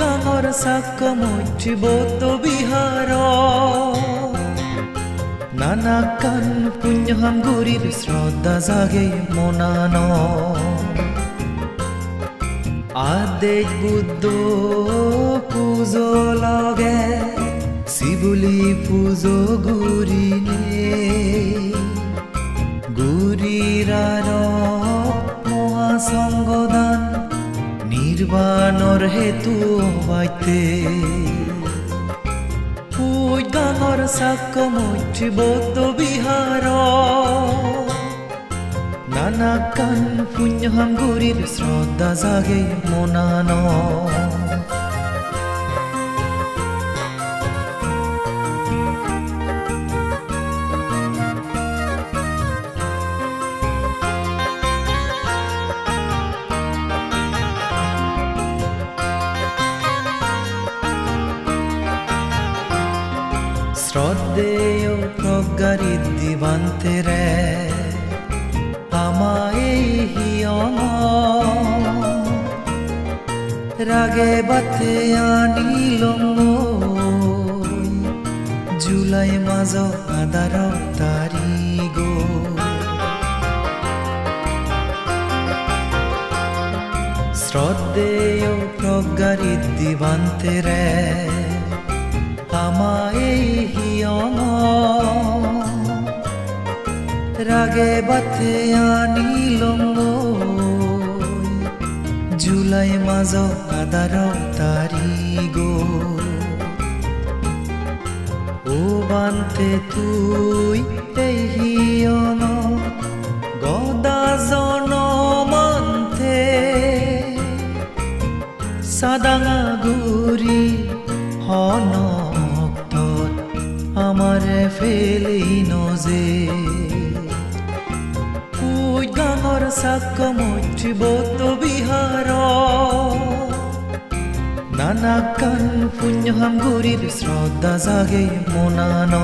গাঙৰ চাক মৈত্ৰী বৌদ্ধ বিহাৰ নানা কান পুণ্যহাম গুৰিৰ শ্ৰদ্ধা জাগে মনান। আদেশ বুদ্ধ পুজো লগে, শিবুলি পুজো গুৰিনে গুৰিৰাৰ মহাসংগদান নির্বাণর হেতু বাইতে পুজ গাঙর সাক্য মৈত্রী বৌদ্ধ বিহার। নানা কান পুণ্য গুরির শ্রদ্ধা জাগে মনান। শ্রদ্ধেয় প্রজ্ঞারি দিবান্তেরে আমায় হিয়ম রাগে বাতে আনিল জুলাই মাজ আদার তারি গো। শ্রদ্ধেয় প্রজ্ঞারি দিবান্তেরে আমায় হিয়ম রাগে বাতে আনিল জুলাই মাজ আদার তারি গো ও বান্তে তুই এই হিয়ম গদা জনমন্তে সাদাঙা গুৰি হনক্তত আমাৰে ফেলি নজে। পুজ গাঙর চাক মৈত্ৰী বিহার। বিহাৰ নানা কান পুণ্যহাম গুরির শ্রদ্ধা জাগে মনান।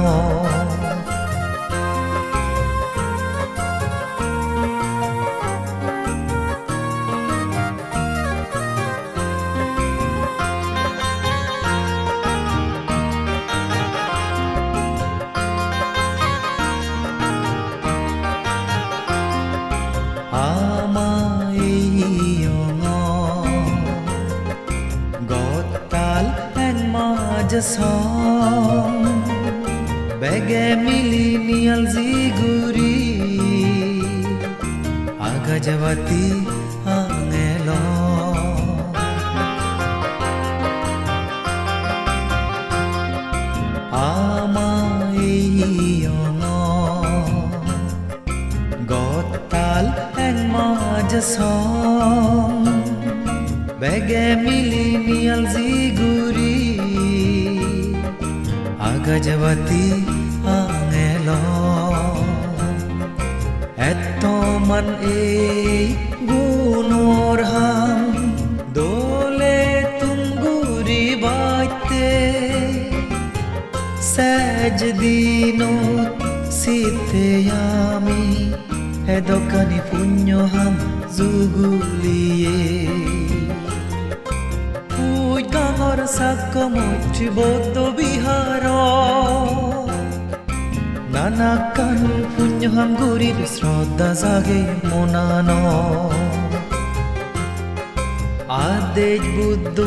মাজ সং বেগে মিলিনিয়াল জিগুরি। আগাজবাতি আঙেল। আমায়ং গতাল এক মাজ সং মিলিনিয়াল জিগুরি। আগাজবাতি আঙেল। এত মান এই গুণর হাম দোলে তুমগুরি বাইতে। সেজ দিনত শীতে আমি এদকানি পুণ্যহাম জুগুলিয়ে সাক্য বৌদ্ধ বিহাৰ নানা কান পুণ্যহাম গুৰিৰ শ্ৰদ্ধা জাগে মনান। আদেশ বুদ্ধ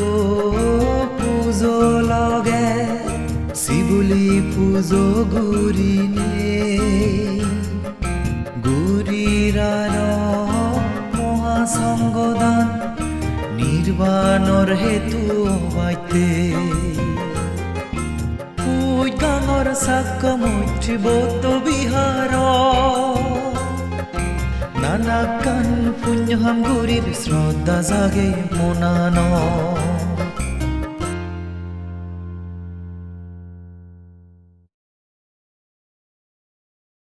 পুজো লগে, শিবুলি পুজো গুৰিনে গুৰিৰাৰ মহাসংগদান নির্বাণর হেতু বাইতে পুজ গাঙর সাক্য মৈত্রী বৌদ্ধ বিহাৰ নানা কান পুণ্যহাম গুৰিৰ শ্ৰদ্ধা জাগে মনান